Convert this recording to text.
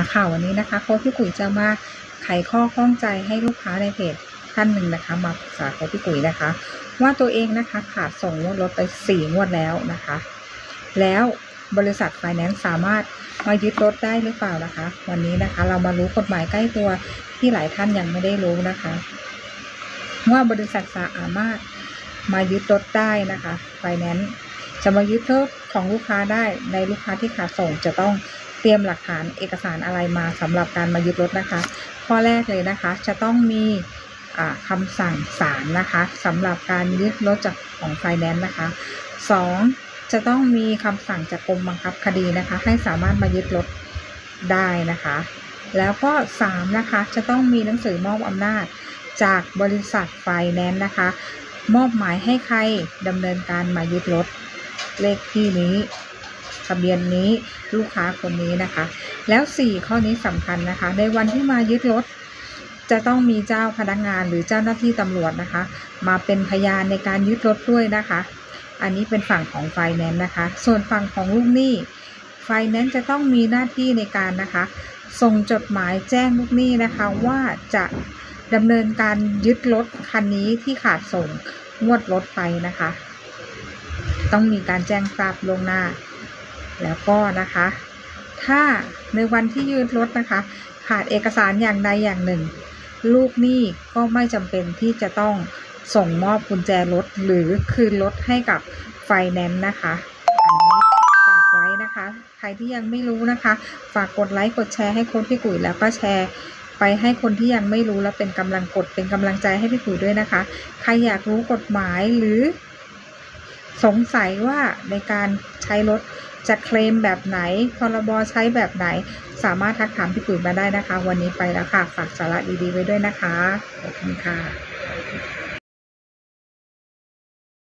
าค่ะวันนี้นะคะโค้ชพี่กุ๋ยจะมาไขข้อข้องใจให้ลูกค้าในเพจท่านหนึ่งนะคะ มาปรึกษาโค้ชพี่กุ๋ยนะคะ ว่าตัวเองนะคะขาดส่งงวดรถไปสี่งวดแล้วนะคะ แล้วบริษัทไฟแนนซ์สามารถมายึดรถได้หรือเปล่านะคะ วันนี้นะคะ เรามารู้กฎหมายใกล้ตัวที่หลายท่านยังไม่ได้รู้นะคะ ว่าบริษัทสามารถมายึดรถได้นะคะไฟแนนซ์จะมายึดรถของลูกค้าได้ในลูกค้าที่ขาดส่งจะต้อง ตรียมหลักฐานเอกสารอะไรมาสำหรับการมายึดรถนะคะ ข้อแรกเลยนะคะ จะต้องมีอ่าคำสั่งศาลนะคะสำหรับการยึดรถจากของไฟแนนซ์นะคะสองจะต้องมีคำสั่งจากกรมบังคับคดีนะคะ ให้สามารถมายึดรถได้นะคะ แล้วก็สามนะคะ จะต้องมีหนังสือมอบอำนาจจากบริษัทไฟแนนซ์นะคะ มอบหมายให้ใครดำเนินการมายึดรถเลขที่นี้ ทะเบียนนี้ลูกค้าคนนี้นะคะ แล้ว 4 ข้อนี้สำคัญนะคะ ในวันที่มายึดรถ จะต้องมีเจ้าพนักงานหรือเจ้าหน้าที่ตำรวจนะคะ มาเป็นพยานในการยึดรถด้วยนะคะ อันนี้เป็นฝั่งของไฟแนนซ์นะคะ ส่วนฝั่งของลูกหนี้ไฟแนนซ์จะต้องมีหน้าที่ในการนะคะ ส่งจดหมายแจ้งลูกหนี้นะคะว่าจะดำเนินการยึดรถคันนี้ที่ขาดส่งงวดรถไปนะคะ ต้องมีการแจ้งทราบลวงหน้า แล้วก็นะคะ ถ้าในวันที่ยืดรถนะคะ ขาดเอกสารอย่างใดอย่างหนึ่ง ลูกหนี้ก็ไม่จำเป็นที่จะต้องส่งมอบกุญแจรถหรือคืนรถให้กับไฟแนนซ์นะคะอันนี้ฝากไว้นะคะใครที่ยังไม่รู้นะคะ ฝากกดไลค์กดแชร์ให้โค้ชพี่กุ๋ยแล้วก็แชร์ไปให้คนที่ยังไม่รู้แล้วเป็นกำลังกดเป็นกำลังใจให้พี่กุ๋ยด้วยนะคะ ใครอยากรู้กฎหมายหรือ สงสัยว่าในการใช้รถจะเคลมแบบไหน พรบใช้แบบไหน สามารถทักถามพี่ปุ๋ยมาได้นะคะ วันนี้ไปแล้วค่ะ ฝากสาระดีๆไว้ด้วยนะคะ ขอบคุณค่ะ